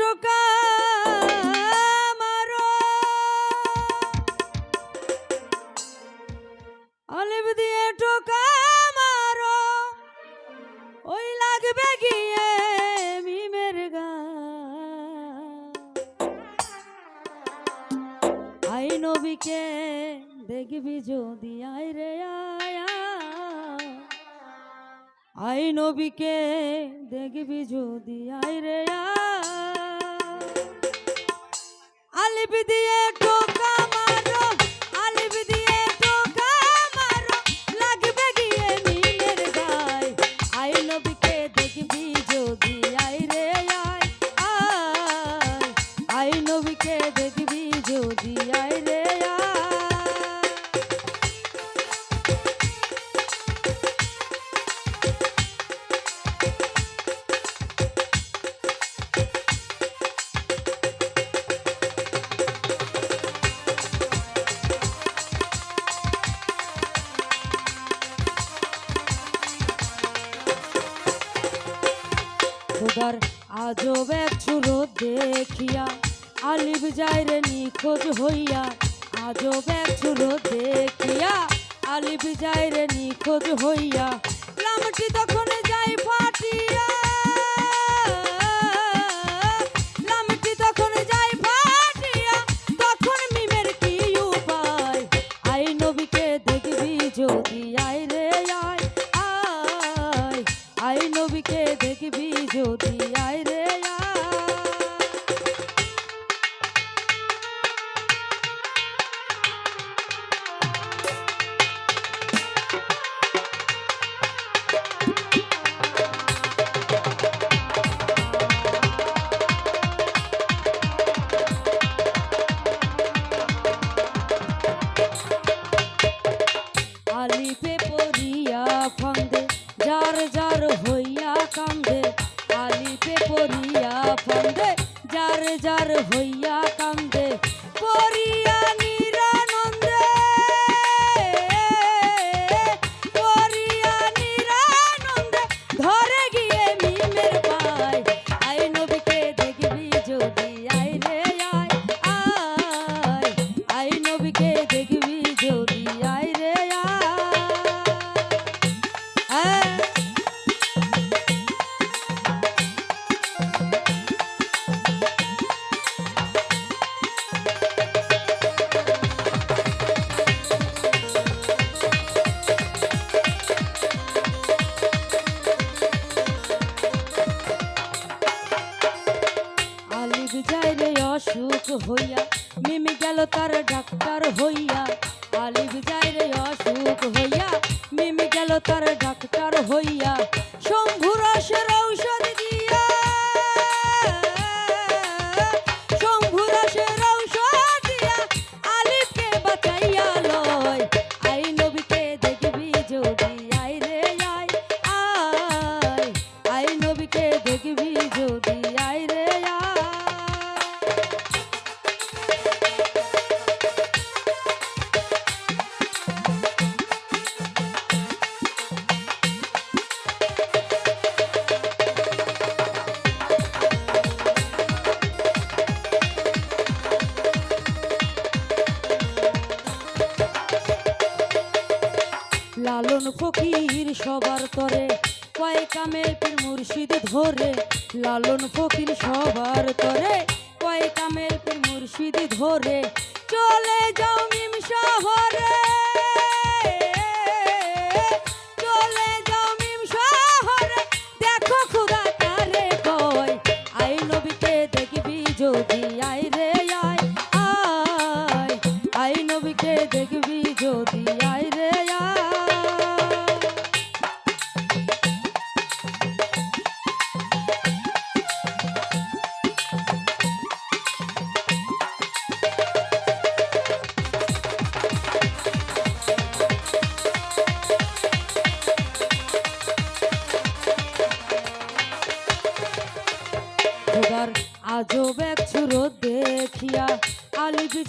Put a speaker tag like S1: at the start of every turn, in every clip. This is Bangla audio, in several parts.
S1: টোকা মারো। আলিপ দিয়ে টোকা মারো। ওই লাগবে গিয়ে মিমের গা। আই নবীকে দেখবি যদি আই রে, আয়া আই নবীকে দেখবি যদি আই রে আলিপ দিয়ে টোকা খোদার আজব এক চুলো দেখিয়া। আলিব যায় রে নিখোঁজ হইয়া। আজব এক চুলো দেখিয়া। আলিব যায় রে নিখোঁজ হইয়া। লামটি আলিপে পড়িয়া ফান্দে যার যার হইয়া কান্দে। আলিপে পড়িয়া ফান্দে যার যার হইয়া কান্দে। পড়িয়া অসুখ হইয়া, মিমি গেল তার ডাক্তার হইয়া। আলিফ যায় রে, অসুখ হইয়া, মিমি গেল তার ডাক্তার হইয়া। শম্ভু রসের সবার তরে কয় কামের পীর মুর্শিদ ধরে, লালন ফকির সবার তরে কয় কামের পীর মুর্শিদ ধরে, চলে যাও মিম শহরে। দেখবি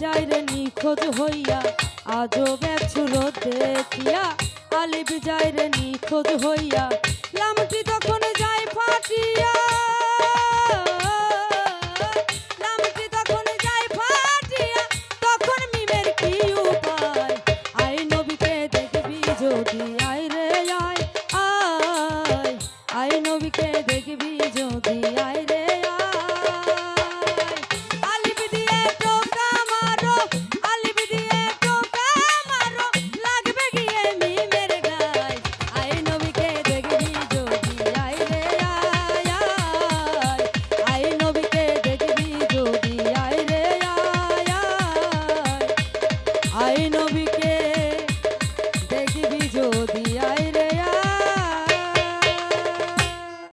S1: যায় রে নিখোঁজ হইয়া, আজও ছুরো দেখিয়া আলিপ যায় রে নিখোঁজ হইয়া, লামটি তখন যায় ফাটিয়া।